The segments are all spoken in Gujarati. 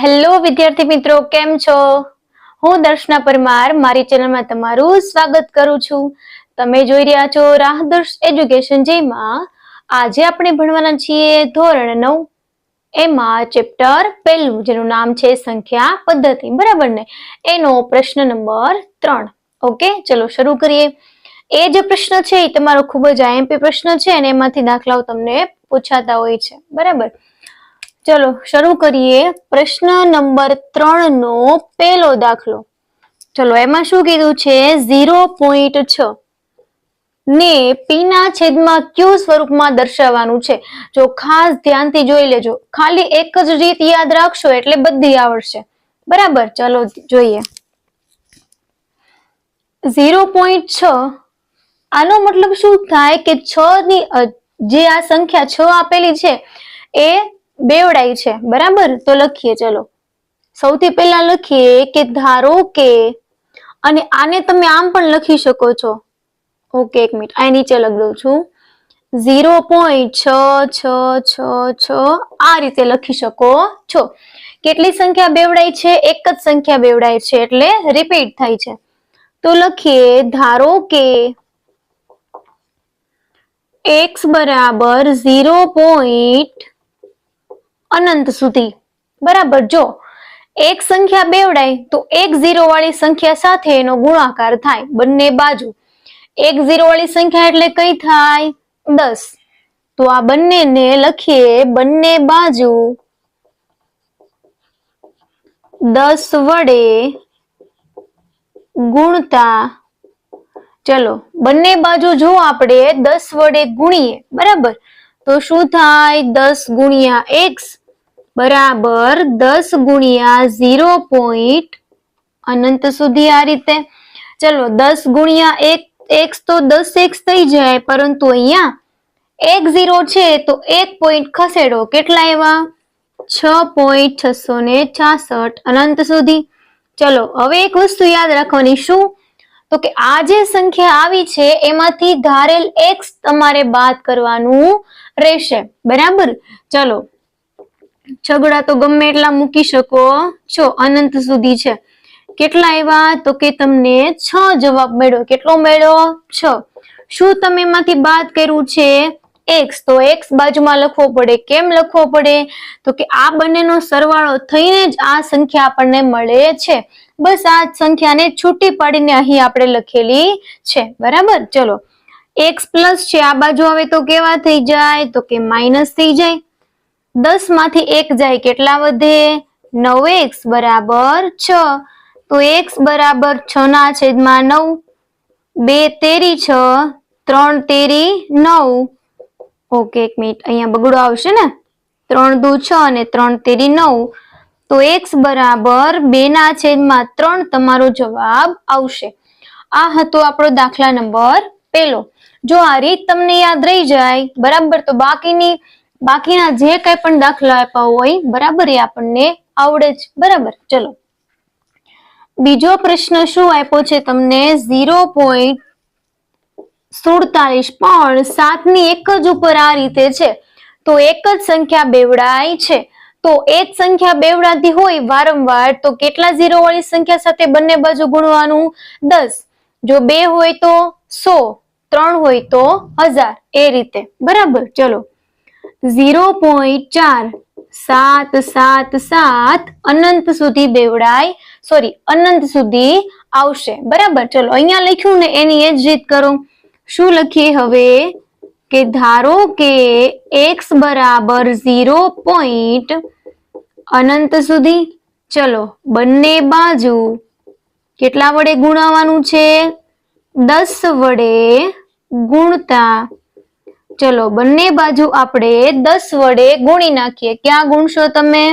હેલો વિદ્યાર્થી મિત્રો, કેમ છો? હું દર્શના પરમાર, મારી ચેનલમાં તમારું સ્વાગત કરું છું. તમે જોઈ રહ્યા છો રાહદર્શ એજ્યુકેશન જેમાં આજે આપણે ભણવાના છીએ ધોરણ નવ. એમાં ચેપ્ટર પહેલું, જેનું નામ છે સંખ્યા પદ્ધતિ, બરાબર ને? એનો પ્રશ્ન નંબર ત્રણ. ઓકે, ચલો શરૂ કરીએ. એ જે પ્રશ્ન છે એ તમારો ખૂબ જ આઈએમપી પ્રશ્ન છે અને એમાંથી દાખલાઓ તમને પૂછાતા હોય છે, બરાબર? ચલો, શરૂ કરીએ પ્રશ્ન નંબર ત્રણ નો પહેલો દાખલો. ચલો, એમાં શું કીધું છે? ઝીરો પોઈન્ટ છ. ને પીના છેદમાં ક્યુ સ્વરૂપમાં દર્શાવવાનું છે? જો ખાસ ધ્યાનથી જોઈ લેજો. ખાલી એક જ રીત યાદ રાખશો એટલે બધી આવડશે. બરાબર? ચલો, જોઈએ. ઝીરો પોઈન્ટ છ. આનો મતલબ શું થાય કે છ ની જે આ સંખ્યા છ આપેલી છે, એ બેવડાઈ છે. બરાબર? તો લખીએ, ચલો. સૌથી પહેલા લખીએ કે ધારો કે અને આને તમે આમ પણ લખી શકો છો. ઓકે, એક મિનિટ. આ નીચે લખી દઉં છું. ઝીરો પોઈન્ટ છ છ છ છ આ રીતે લખી શકો છો. કેટલી સંખ્યા બેવડાય છે? એક જ સંખ્યા બેવડાય છે એટલે રિપીટ થાય છે. તો લખીએ, ધારો કે એક્સ બરાબર ઝીરો પોઈન્ટ અનંત સુધી. બરાબર, જો એક સંખ્યા બેવડાય, તો એક ઝીરો વાળી સંખ્યા સાથે એનો ગુણાકાર થાય બંને બાજુ. એક ઝીરો વાળી સંખ્યા એટલે કઈ થાય? દસ. તો આ બંનેને લખીએ બંને બાજુ દસ વડે ગુણતા, ચલો, બંને બાજુ જો આપણે દસ વડે ગુણીએ, બરાબર? તો શું થાય? દસ ગુણ્યા એક્સ બરાબર દસ ગુણ્યા ઝીરો પોઈન્ટ અનંત સુધી આ રીતે. ચલો, દસ ગુણ્યા એક એક્સ તો દસ એક્સ થઈ જાય, પરંતુ અહીંયા એક ઝીરો છે તો એક પોઈન્ટ ખસેડો. કેટલા એવા છ પોઈન્ટ છસો ને છાસઠ અનંત સુધી. ચલો, હવે એક વસ્તુ યાદ રાખવાની, શું? તો કે આ જે સંખ્યા આવી છે, એમાંથી ધારેલ એક્સ તમારે બાદ કરવાનું રહેશે. બરાબર? ચલો છગડા તો ગમે એટલા મૂકી શકો. છો અનંત સુધી છે. કેટલા એવા તો કે તમને છ જવાબ મળ્યો. કેટલો મળ્યો? છ. શું તમે એમાંથી બાદ કર્યું છે? એક્સ તો એક્સ બાજુમાં લખવો પડે. કેમ લખવો પડે? તો કે આ બંનેનો સરવાળો થઈને જ આ સંખ્યા આપણને મળે છે. બસ આ સંખ્યાને છૂટી પાડીને અહીં આપણે લખેલી છે. બરાબર? ચલો. એક્સ પ્લસ છે. આ બાજુ આવે તો કેવા થઈ જાય? તો કે માઇનસ થઈ જાય. દસમાંથી એક જાય કેટલા વધે? નવ એક્સ બરાબર છ. તો એક્સ બરાબર છ ના છેદમાં નવ. બે તેરી છ, ત્રણ તેરી નવ. ઓકે, એક મિનિટ. અહીંયા બગડો આવશે ને? ત્રણ દુ છ અને ત્રણ તેરી નવ. તો એક્સ બરાબર બે ના છેદમાં ત્રણ તમારો જવાબ આવશે. આ હતો આપણો દાખલા નંબર પેલો જો આ રીત તમને યાદ રહી જાય, બરાબર, તો બાકીની બાકીના જે કઈ પણ દાખલા આપ્યા હોય, બરાબર એ આપણને આવડે જ, બરાબર? ચલો. બીજો પ્રશ્ન શું આપ્યો છે તમને? ઝીરો પોઈન્ટ સુડતાલીસ પણ સાતની એક જ ઉપર આ રીતે છે. તો એક જ સંખ્યા બેવડાય છે. તો એક સંખ્યા બેવડાતી હોય વારંવાર, તો કેટલા ઝીરો વાળી સંખ્યા સાથે બંને બાજુ ગુણવાનું? દસ. જો બે હોય તો સો, ત્રણ હોય તો હજાર, એ રીતે. બરાબર? ચલો. ઝીરો પોઈન્ટ ચાર સાત સાત સાત અનંત સુધી બેવડાય. સોરી અનંત સુધી આવશે. બરાબર? ચલો, અહીંયા લખ્યું ને એની એ જ રીત કરો. શું લખીએ હવે? કે ધારો કે એક્સ બરાબર ઝીરો પોઈન્ટ અનંત સુધી. ચલો, બંને બાજુ કેટલા વડે ગુણાવાનું છે? દસ વડે ગુણતા ચલો, બંને બાજુ આપણે દસ વડે ગુણી નાખીએ. ક્યાં ગુણશો તમે?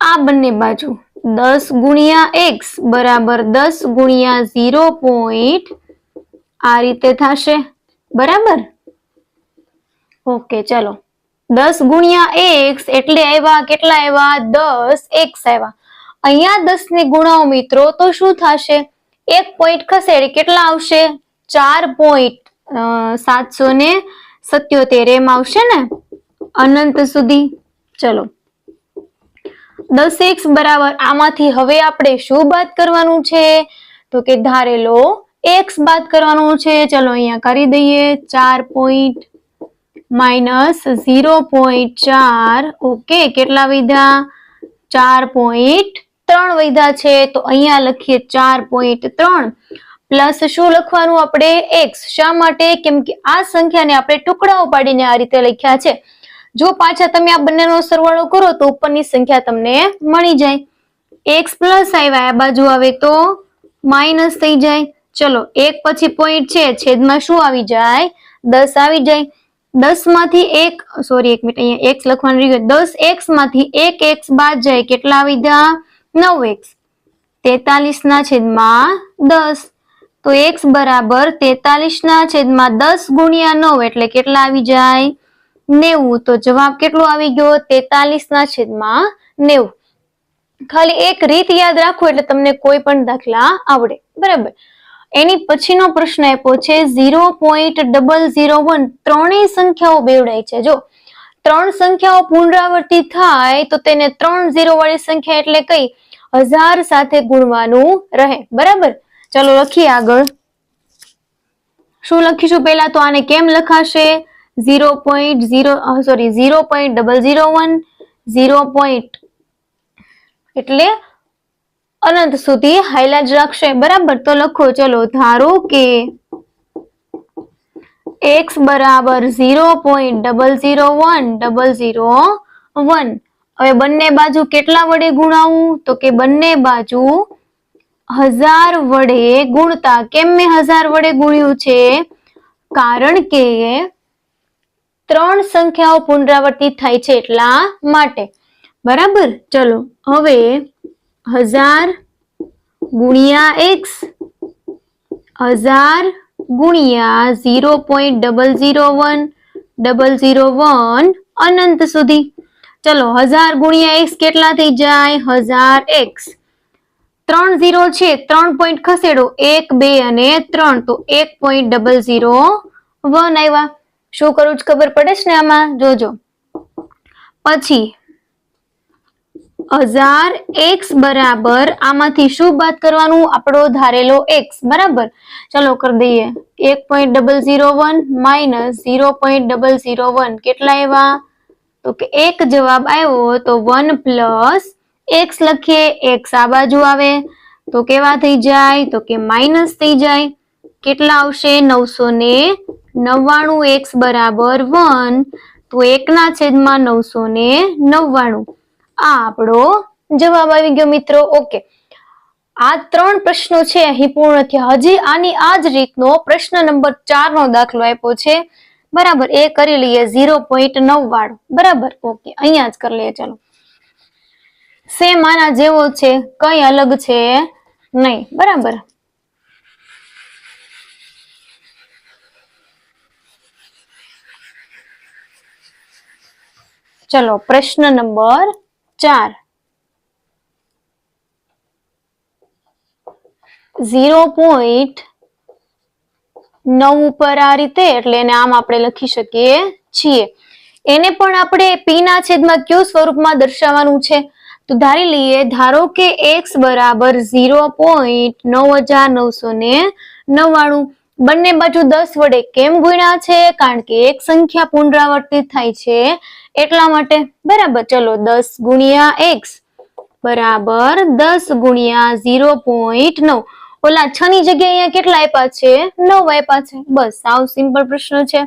આ બંને બાજુ. દસ ગુણ્યા એક્સ બરાબર દસ ગુણ્યા ઝીરો પોઈન્ટ આ રીતે થશે. બરાબર? ઓકે, ચલો. દસ ગુણ્યા એક્સ એટલે આવ્યા કેટલા આવ્યા? દસ એક્સ આવ્યા. અહીંયા દસ ને ગુણાવો મિત્રો, તો શું થશે? એક પોઈન્ટ ખસેડી કેટલા આવશે? ચાર પોઈન્ટ સાતસો ને સત્યોતેર એમ આવશે ને? અનંત સુધી. ચલો. દસ એક્સ બરાબર, આમાંથી હવે આપણે શું બાદ કરવાનું છે? તો કે ધારેલો એક્સ બાદ કરવાનું છે. ચલો, અહીંયા કરી દઈએ. ચાર પોઈન્ટ માઇનસ ઝીરો પોઈન્ટ ચાર. ઓકે, કેટલા વિધા? ચાર પોઈન્ટ ત્રણ વધ્યા છે. તો અહીંયા લખીએ ચાર પોઈન્ટ ત્રણ. પ્લસ શું લખવાનું આપણે? એક્સ શા માટે? કેમ કે આ સંખ્યાને આપણે ટુકડાઓ પાડીને આ રીતે લખ્યા છે. જો પાછા તમે આ બંનેનો સરવાળો કરો તો ઉપરની સંખ્યા તમને મળી જાય. એક્સ પ્લસ આવ્યા, આ બાજુ આવે તો માઇનસ થઈ જાય. ચલો, એક પછી પોઈન્ટ છે, છેદમાં શું આવી જાય? દસ આવી જાય. દસમાંથી એક સોરી એક મિનિટ, અહીંયા એક્સ લખવાનું રહી ગયું. દસ એક્સમાંથી એક એક્સ બાદ જાય, કેટલા આવી ગયા નવ એક્સ તેતાલીસ ના છેદમાં દસ. તો એક્સ બરાબર તેતાલીસ ના છેદમાં દસ ગુણ્યા નવ એટલે કેટલા આવી જાય? નેવું. તો જવાબ કેટલો આવી ગયો? તેતાલીસ ના છેદમાં નેવું. ખાલી એક રીત યાદ રાખો એટલે તમને કોઈ પણ દાખલા આવડે. બરાબર. એની પછીનો પ્રશ્ન આપ્યો છે, zero point double zero one. ત્રણેય સંખ્યાઓ બેવડાય છે. જો ત્રણ સંખ્યાઓ પુનરાવર્તિત થાય, તો તેને ત્રણ ઝીરો વાળી સંખ્યા એટલે કઈ? હજાર સાથે ગુણવાનું રહે. બરાબર? ચલો લખીએ આગળ. શું લખીશું પહેલા? તો આને કેમ લખાશે? Zero point zero sorry zero point double zero one, zero point એટલે અનંત સુધી હાઈલાઇટ રાખશે. બરાબર? તો લખો, ચલો, ધારો કે એક્સ બરાબર zero point double zero one, double zero one. હવે બંને બાજુ કેટલા વડે ગુણાવું? તો કે બંને બાજુ હજાર વડે ગુણતા. કેમ મેં હજાર વડે ગુણ્યું છે? કારણ કે ત્રણ સંખ્યાઓ પુનરાવર્તિત થાય છે એટલા માટે. બરાબર? ચલો, હવે હજાર ગુણ્યા એક્સ. હજાર ગુણ્યા zero point double zero one, double zero one અનંત સુધી. ચલો, હજાર ગુણ્યા એક્સ કેટલા થઈ જાય? હજાર એક્સ. ત્રણ ઝીરો છે, ત્રણ પોઈન્ટ ખસેડો, એક, બે અને ત્રણ. તો એક પોઈન્ટ ડબલ ઝીરો વન આવ્યા શું કરું જ ખબર પડે છે ને આમાં? જોજો. પછી, હજાર એક્સ બરાબર આમાંથી શું બાદ કરવાનું? આપણો ધારેલો એક્સ, બરાબર? ચલો કરી દઈએ. એક point double zero one minus zero point double zero one. કેટલા આવ્યા તો કે એક જવાબ આવ્યો તો વન પ્લસ એક્સ લખીએ એક્સ આ બાજુ આવે, તો કેવા થઈ જાય? તો કે માઇનસ થઈ જાય. કેટલા આવશે? નવસો ને નવ્વાણું એક્સ બરાબર વન તો એકના છેદમાં નવસો ને નવ્વાણું. આ આપણો જવાબ આવી ગયો મિત્રો. ઓકે આ ત્રણ પ્રશ્નો છે, અહીં પૂર્ણ થયા. હજી આની આ જ રીતનો પ્રશ્ન નંબર ચાર નો દાખલો આપ્યો છે. બરાબર, એ કરી લઈએ ઝીરો પોઈન્ટ નવ વાળો બરાબર ઓકે અહીંયા જ કરી લઈએ, ચલો. સેમ આના જેવો છે, કઈ અલગ છે નહીં, બરાબર? ચલો, પ્રશ્ન નંબર ચાર. ઝીરો પોઈન્ટ નવ ઉપર આ રીતે, એટલે એને આમ આપણે લખી શકીએ છીએ. એને પણ આપણે પી ના છેદમાં કયું સ્વરૂપમાં દર્શાવવાનું છે. તો ધારી લઈએ, ધારો કે એક્સ બરાબર ઝીરો પોઈન્ટ નવ હજાર નવસો ને નવ્વાણું. બંને બાજુ દસ વડે કેમ ગુણ્યા છે? કારણ કે એક સંખ્યા પુનરાવર્તિત થાય છે. એટલા માટે બરાબર, ચલો દસ ગુણ્યા એક્સ બરાબર દસ ગુણ્યા ઝીરો પોઈન્ટ નવ. ઓલા છ ની જગ્યાએ અહીંયા કેટલા આપ્યા છે? નવ આપ્યા છે. બસ સાવ સિમ્પલ પ્રશ્ન છે.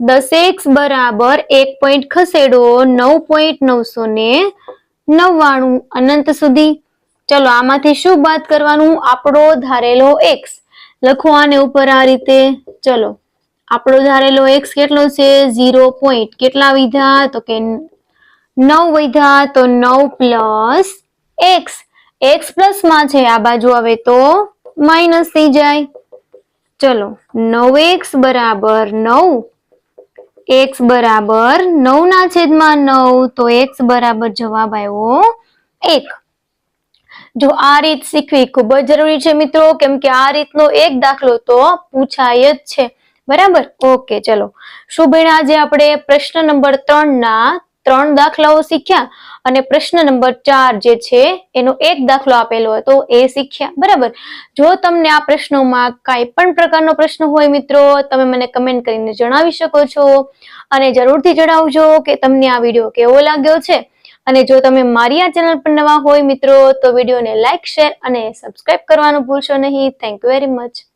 દસ એક્સ બરાબર એક પોઈન્ટ ખસેડો, નવ પોઈન્ટ નવસો ને નવ્વાણું અનંત સુધી. ચલો, આમાંથી શું બાદ કરવાનું? આપણો ધારેલો એક્સ લખો આને ઉપર આ રીતે. ચલો, આપણો ધારેલો એક્સ કેટલો છે? Zero point. કેટલા વિધા? તો કે નવ વિધા, તો નવ પ્લસ એક્સ એક્સ પ્લસમાં છે આ બાજુ આવે તો માઇનસ થઈ જાય. ચલો, નવ એક્સ બરાબર નવ એક્સ બરાબર નવ ના છેદમાં નવ, તો એક્સ બરાબર જવાબ આવ્યો એક. જો આ રીત શીખવી ખૂબ જ જરૂરી છે મિત્રો, કેમ કે આ રીતનો એક દાખલો તો પૂછાય જ છે. બરાબર? ઓકે, ચલો. શું ભણ્યા આજે આપણે પ્રશ્ન નંબર ત્રણ ના ત્રણ દાખલાઓ શીખ્યા અને પ્રશ્ન નંબર ચાર જે છે, એનો એક દાખલો આપેલો હતો, એ શીખ્યા. બરાબર? જો તમને આ પ્રશ્નોમાં કાંઈ પણ પ્રકારનો પ્રશ્ન હોય મિત્રો, તમે મને કમેન્ટ કરીને જણાવી શકો છો. અને જરૂરથી જણાવજો કે તમને આ વીડિયો કેવો લાગ્યો છે. અને જો તમે મારી આ ચેનલ પર નવા હોય મિત્રો, તો વિડીયોને લાઇક શેર અને સબસ્ક્રાઇબ કરવાનું ભૂલશો નહીં. Thank you very much